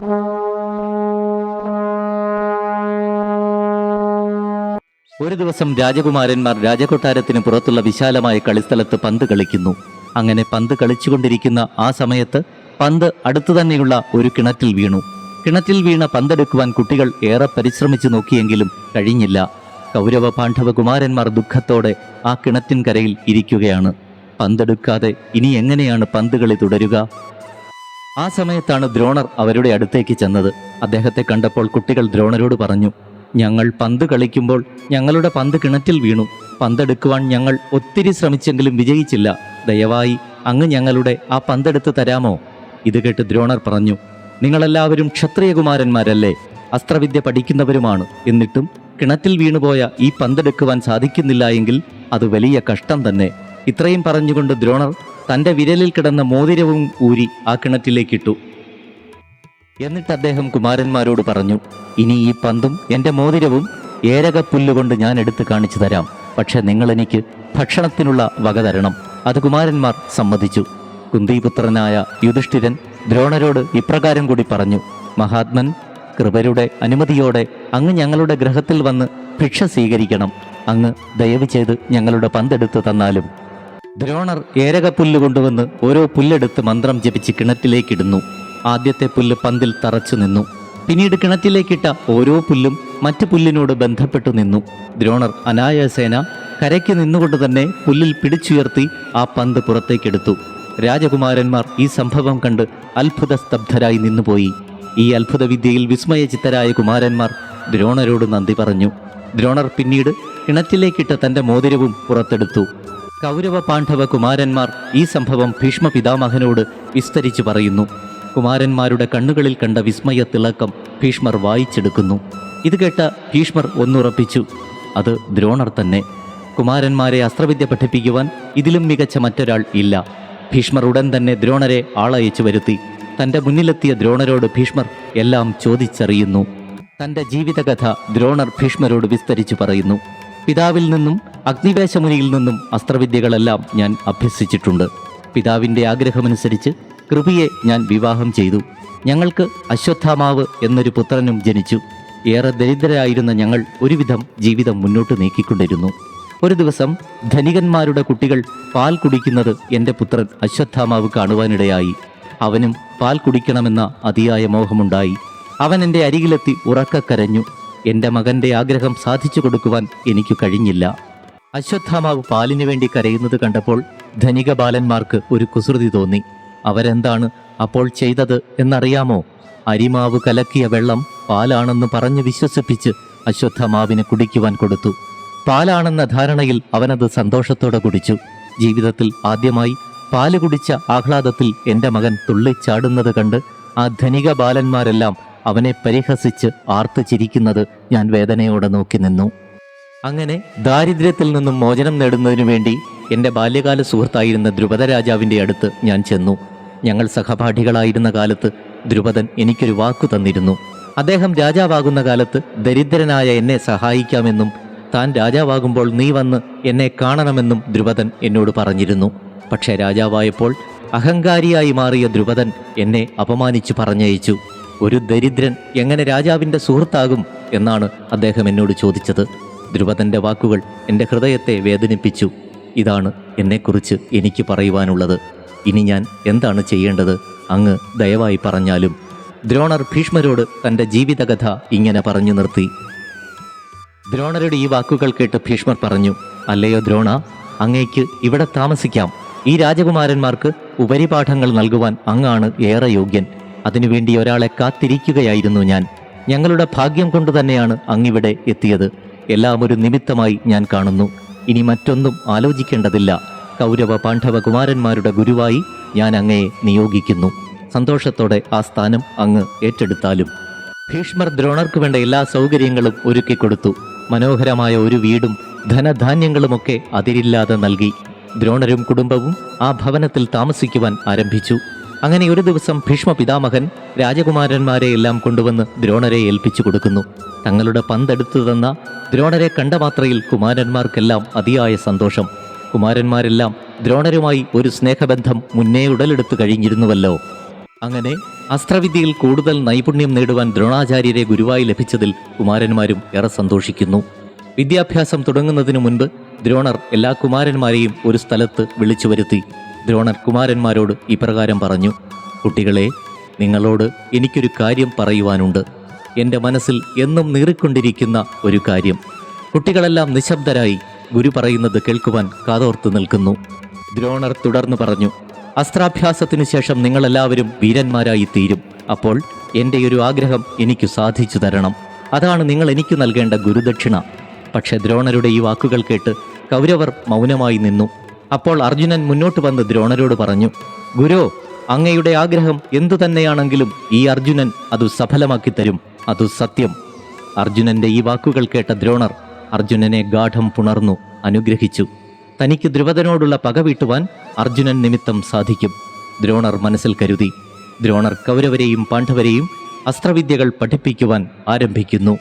ഒരു ദിവസം രാജകുമാരന്മാർ രാജകൊട്ടാരത്തിന് പുറത്തുള്ള വിശാലമായ കളിസ്ഥലത്ത് പന്ത് കളിക്കുന്നു. അങ്ങനെ പന്ത് കളിച്ചുകൊണ്ടിരിക്കുന്ന ആ സമയത്ത് പന്ത് അടുത്തു തന്നെയുള്ള ഒരു കിണറ്റിൽ വീണു. കിണറ്റിൽ വീണ പന്തെടുക്കുവാൻ കുട്ടികൾ ഏറെ പരിശ്രമിച്ചു നോക്കിയെങ്കിലും കഴിഞ്ഞില്ല. കൗരവ പാണ്ഡവ കുമാരന്മാർ ദുഃഖത്തോടെ ആ കിണറ്റിൻ കരയിൽ ഇരിക്കുകയാണ്. പന്തെടുക്കാതെ ഇനി എങ്ങനെയാണ് പന്ത് കളി തുടരുക? ആ സമയത്താണ് ദ്രോണർ അവരുടെ അടുത്തേക്ക് ചെന്നത്. അദ്ദേഹത്തെ കണ്ടപ്പോൾ കുട്ടികൾ ദ്രോണരോട് പറഞ്ഞു ഞങ്ങൾ പന്ത് കളിക്കുമ്പോൾ ഞങ്ങളുടെ പന്ത് കിണറ്റിൽ വീണു. പന്തെടുക്കുവാൻ ഞങ്ങൾ ഒത്തിരി ശ്രമിച്ചെങ്കിലും വിജയിച്ചില്ല. ദയവായി അങ്ങ് ഞങ്ങളുടെ ആ പന്തെടുത്ത് തരാമോ? ഇത് കേട്ട് ദ്രോണർ പറഞ്ഞു നിങ്ങളെല്ലാവരും ക്ഷത്രിയകുമാരന്മാരല്ലേ? അസ്ത്രവിദ്യ പഠിക്കുന്നവരുമാണ്. എന്നിട്ടും കിണറ്റിൽ വീണുപോയ ഈ പന്തെടുക്കുവാൻ സാധിക്കുന്നില്ല എങ്കിൽ അത് വലിയ കഷ്ടം തന്നെ. ഇത്രയും പറഞ്ഞുകൊണ്ട് ദ്രോണർ തന്റെ വിരലിൽ കിടന്ന മോതിരവും ഊരി ആ കിണറ്റിലേക്കിട്ടു. എന്നിട്ട് അദ്ദേഹം കുമാരന്മാരോട് പറഞ്ഞു ഇനി ഈ പന്തും എന്റെ മോതിരവും ഏരകപ്പുല്ലുകൊണ്ട് ഞാൻ എടുത്തു കാണിച്ചു തരാം. പക്ഷെ നിങ്ങൾ എനിക്ക് ഭക്ഷണത്തിനുള്ള വക തരണം. അത് കുമാരന്മാർ സമ്മതിച്ചു. കുന്തിപുത്രനായ യുധിഷ്ഠിരൻ ദ്രോണരോട് ഇപ്രകാരം കൂടി പറഞ്ഞു മഹാത്മൻ കൃപരുടെ അനുമതിയോടെ അങ്ങ് ഞങ്ങളുടെ ഗ്രഹത്തിൽ വന്ന് ഭിക്ഷ സ്വീകരിക്കണം. അങ്ങ് ദയവ് ചെയ്ത് ഞങ്ങളുടെ പന്തെടുത്ത് തന്നാലും ദ്രോണർ ഏരകപ്പുല്ല് കൊണ്ടുവന്ന് ഓരോ പുല്ലെടുത്ത് മന്ത്രം ജപിച്ച് കിണറ്റിലേക്കിടുന്നു. ആദ്യത്തെ പുല്ല് പന്തിൽ തറച്ചു നിന്നു. പിന്നീട് കിണറ്റിലേക്കിട്ട ഓരോ പുല്ലും മറ്റു പുല്ലിനോട് ബന്ധപ്പെട്ടു നിന്നു. ദ്രോണർ അനായാസേന കരയ്ക്ക് നിന്നുകൊണ്ട് തന്നെ പുല്ലിൽ പിടിച്ചുയർത്തി ആ പന്ത് പുറത്തേക്കെടുത്തു. രാജകുമാരന്മാർ ഈ സംഭവം കണ്ട് അത്ഭുത സ്തബ്ധരായി നിന്നുപോയി. ഈ അത്ഭുത വിദ്യയിൽ വിസ്മയചിത്തരായ കുമാരന്മാർ ദ്രോണരോട് നന്ദി പറഞ്ഞു. ദ്രോണർ പിന്നീട് കിണറ്റിലേക്കിട്ട തന്റെ മോതിരവും പുറത്തെടുത്തു. കൗരവ പാണ്ഡവ കുമാരന്മാർ ഈ സംഭവം ഭീഷ്മ പിതാമഹനോട് വിസ്തരിച്ചു പറയുന്നു. കുമാരന്മാരുടെ കണ്ണുകളിൽ കണ്ട വിസ്മയ തിളക്കം ഭീഷ്മർ വായിച്ചെടുക്കുന്നു. ഇത് കേട്ട ഭീഷ്മർ ഒന്നുറപ്പിച്ചു. അത് ദ്രോണർ തന്നെ. കുമാരന്മാരെ അസ്ത്രവിദ്യ പഠിപ്പിക്കുവാൻ ഇതിലും മികച്ച മറ്റൊരാൾ ഇല്ല. ഭീഷ്മർ ഉടൻ തന്നെ ദ്രോണരെ ആളയച്ചു വരുത്തി. തന്റെ മുന്നിലെത്തിയ ദ്രോണരോട് ഭീഷ്മർ എല്ലാം ചോദിച്ചറിയുന്നു. തന്റെ ജീവിതകഥ ദ്രോണർ ഭീഷ്മരോട് വിസ്തരിച്ചു പറയുന്നു. പിതാവിൽ നിന്നും അഗ്നിവേശമുനിയിൽ നിന്നും അസ്ത്രവിദ്യകളെല്ലാം ഞാൻ അഭ്യസിച്ചിട്ടുണ്ട്. പിതാവിന്റെ ആഗ്രഹമനുസരിച്ച് കൃപിയെ ഞാൻ വിവാഹം ചെയ്തു. ഞങ്ങൾക്ക് അശ്വത്ഥാമാവ് എന്നൊരു പുത്രനും ജനിച്ചു. ഏറെ ദരിദ്രരായിരുന്ന ഞങ്ങൾ ഒരുവിധം ജീവിതം മുന്നോട്ട് നീക്കിക്കൊണ്ടിരുന്നു. ഒരു ദിവസം ധനികന്മാരുടെ കുട്ടികൾ പാൽ കുടിക്കുന്നത് എന്റെ പുത്രൻ അശ്വത്ഥാമാവ് കാണുവാനിടയായി. അവനും പാൽ കുടിക്കണമെന്ന അതിയായ മോഹമുണ്ടായി. അവൻ എന്റെ അരികിലെത്തി ഉറക്കക്കരഞ്ഞു എന്റെ മകന്റെ ആഗ്രഹം സാധിച്ചു കൊടുക്കുവാൻ എനിക്ക് കഴിഞ്ഞില്ല. അശ്വത്ഥാമാവ് പാലിനു വേണ്ടി കരയുന്നത് കണ്ടപ്പോൾ ധനിക ബാലന്മാർക്ക് ഒരു കുസൃതി തോന്നി. അവരെന്താണ് അപ്പോൾ ചെയ്തത് എന്നറിയാമോ? അരിമാവ് കലക്കിയ വെള്ളം പാലാണെന്ന് പറഞ്ഞു വിശ്വസിപ്പിച്ച് അശ്വത്ഥമാവിന് കുടിക്കുവാൻ കൊടുത്തു. പാലാണെന്ന ധാരണയിൽ അവനത് സന്തോഷത്തോടെ കുടിച്ചു. ജീവിതത്തിൽ ആദ്യമായി പാൽ കുടിച്ച ആഹ്ലാദത്തിൽ എന്റെ മകൻ തുള്ളിച്ചാടുന്നത് കണ്ട് ആ ധനിക ബാലന്മാരെല്ലാം അവനെ പരിഹസിച്ച് ആർത്തു ചിരിക്കുന്നത് ഞാൻ വേദനയോടെ നോക്കി നിന്നു. അങ്ങനെ ദാരിദ്ര്യത്തിൽ നിന്നും മോചനം നേടുന്നതിനു വേണ്ടി എന്റെ ബാല്യകാല സുഹൃത്തായിരുന്ന ദ്രുപദ രാജാവിന്റെ അടുത്ത് ഞാൻ ചെന്നു. ഞങ്ങൾ സഹപാഠികളായിരുന്ന കാലത്ത് ദ്രുപദൻ എനിക്കൊരു വാക്കു തന്നിരുന്നു. അദ്ദേഹം രാജാവാകുന്ന കാലത്ത് ദരിദ്രനായ എന്നെ സഹായിക്കാമെന്നും താൻ രാജാവാകുമ്പോൾ നീ വന്ന് എന്നെ കാണണമെന്നും ദ്രുപദൻ എന്നോട് പറഞ്ഞിരുന്നു. പക്ഷേ രാജാവായപ്പോൾ അഹങ്കാരിയായി മാറിയ ദ്രുപദൻ എന്നെ അപമാനിച്ചു പറഞ്ഞയച്ചു. ഒരു ദരിദ്രൻ എങ്ങനെ രാജാവിന്റെ സുഹൃത്താകും എന്നാണ് അദ്ദേഹം എന്നോട് ചോദിച്ചത്. ദ്രുപദന്റെ വാക്കുകൾ എന്റെ ഹൃദയത്തെ വേദനിപ്പിച്ചു. ഇതാണ് എന്നെക്കുറിച്ച് എനിക്ക് പറയുവാനുള്ളത്. ഇനി ഞാൻ എന്താണ് ചെയ്യേണ്ടത്? അങ്ങ് ദയവായി പറഞ്ഞാലും. ദ്രോണർ ഭീഷ്മരോട് തന്റെ ജീവിതകഥ ഇങ്ങനെ പറഞ്ഞു നിർത്തി. ദ്രോണരുടെ ഈ വാക്കുകൾ കേട്ട് ഭീഷ്മർ പറഞ്ഞു അല്ലയോ ദ്രോണ അങ്ങേക്ക് ഇവിടെ താമസിക്കാം. ഈ രാജകുമാരന്മാർക്ക് ഉപരിപാഠങ്ങൾ നൽകുവാൻ അങ്ങാണ് ഏറെ യോഗ്യൻ. അതിനുവേണ്ടി ഒരാളെ കാത്തിരിക്കുകയായിരുന്നു ഞാൻ. ഞങ്ങളുടെ ഭാഗ്യം കൊണ്ട് തന്നെയാണ് അങ്ങിവിടെ എത്തിയത്. എല്ലാം ഒരു നിമിത്തമായി ഞാൻ കാണുന്നു. ഇനി മറ്റൊന്നും ആലോചിക്കേണ്ടതില്ല. കൗരവ പാണ്ഡവ കുമാരന്മാരുടെ ഗുരുവായി ഞാൻ അങ്ങയെ നിയോഗിക്കുന്നു. സന്തോഷത്തോടെ ആ സ്ഥാനം അങ്ങ് ഏറ്റെടുത്താലും. ഭീഷ്മർ ദ്രോണർക്ക് വേണ്ട എല്ലാ സൗകര്യങ്ങളും ഒരുക്കിക്കൊടുത്തു. മനോഹരമായ ഒരു വീടും ധനധാന്യങ്ങളുമൊക്കെ അതിരില്ലാതെ നൽകി. ദ്രോണരും കുടുംബവും ആ ഭവനത്തിൽ താമസിക്കുവാൻ ആരംഭിച്ചു. അങ്ങനെ ഒരു ദിവസം ഭീഷ്മ പിതാമഹൻ രാജകുമാരന്മാരെ എല്ലാം കൊണ്ടുവന്ന് ദ്രോണരെ ഏൽപ്പിച്ചു കൊടുക്കുന്നു. തങ്ങളുടെ പന്തെടുത്തു തന്ന ദ്രോണരെ കണ്ട മാത്രയിൽ കുമാരന്മാർക്കെല്ലാം അതിയായ സന്തോഷം. കുമാരന്മാരെല്ലാം ദ്രോണരുമായി ഒരു സ്നേഹബന്ധം മുന്നേ ഉടലെടുത്തു കഴിഞ്ഞിരുന്നുവല്ലോ. അങ്ങനെ അസ്ത്രവിദ്യയിൽ കൂടുതൽ നൈപുണ്യം നേടുവാൻ ദ്രോണാചാര്യരെ ഗുരുവായി ലഭിച്ചതിൽ കുമാരന്മാരും ഏറെ സന്തോഷിക്കുന്നു. വിദ്യാഭ്യാസം തുടങ്ങുന്നതിനു മുൻപ് ദ്രോണർ എല്ലാ കുമാരന്മാരെയും ഒരു സ്ഥലത്ത് വിളിച്ചു വരുത്തി ദ്രോണർ കുമാരന്മാരോട് ഇപ്രകാരം പറഞ്ഞു കുട്ടികളെ നിങ്ങളോട് എനിക്കൊരു കാര്യം പറയുവാനുണ്ട്. എന്റെ മനസ്സിൽ എന്നും നീറിക്കൊണ്ടിരിക്കുന്ന ഒരു കാര്യം. കുട്ടികളെല്ലാം നിശബ്ദരായി ഗുരു പറയുന്നത് കേൾക്കുവാൻ കാതോർത്ത് നിൽക്കുന്നു. ദ്രോണർ തുടർന്നു പറഞ്ഞു അസ്ത്രാഭ്യാസത്തിനു ശേഷം നിങ്ങളെല്ലാവരും വീരന്മാരായി തീരും അപ്പോൾ എന്റെ ഒരു ആഗ്രഹം എനിക്ക് സാധിച്ചു തരണം. അതാണ് നിങ്ങൾ എനിക്ക് നൽകേണ്ട ഗുരുദക്ഷിണ. പക്ഷേ ദ്രോണരുടെ ഈ വാക്കുകൾ കേട്ട് കൗരവർ മൗനമായി നിന്നു. അപ്പോൾ അർജുനൻ മുന്നോട്ട് വന്ന് ദ്രോണരോട് പറഞ്ഞു ഗുരു അങ്ങയുടെ ആഗ്രഹം എന്തു തന്നെയാണെങ്കിലും ഈ അർജുനൻ അത് സഫലമാക്കി തരും അതു സത്യം. അർജുനന്റെ ഈ വാക്കുകൾ കേട്ട ദ്രോണർ അർജുനനെ ഗാഠം പുണർന്നു അനുഗ്രഹിച്ചു. തനിക്ക് ധ്രുവതനോടുള്ള പക വീട്ടുവാൻ അർജുനൻ നിമിത്തം സാധിക്കും ദ്രോണർ മനസ്സിൽ കരുതി. ദ്രോണർ കൗരവരെയും പാണ്ഡവരെയും അസ്ത്രവിദ്യകൾ പഠിപ്പിക്കുവാൻ ആരംഭിക്കുന്നു.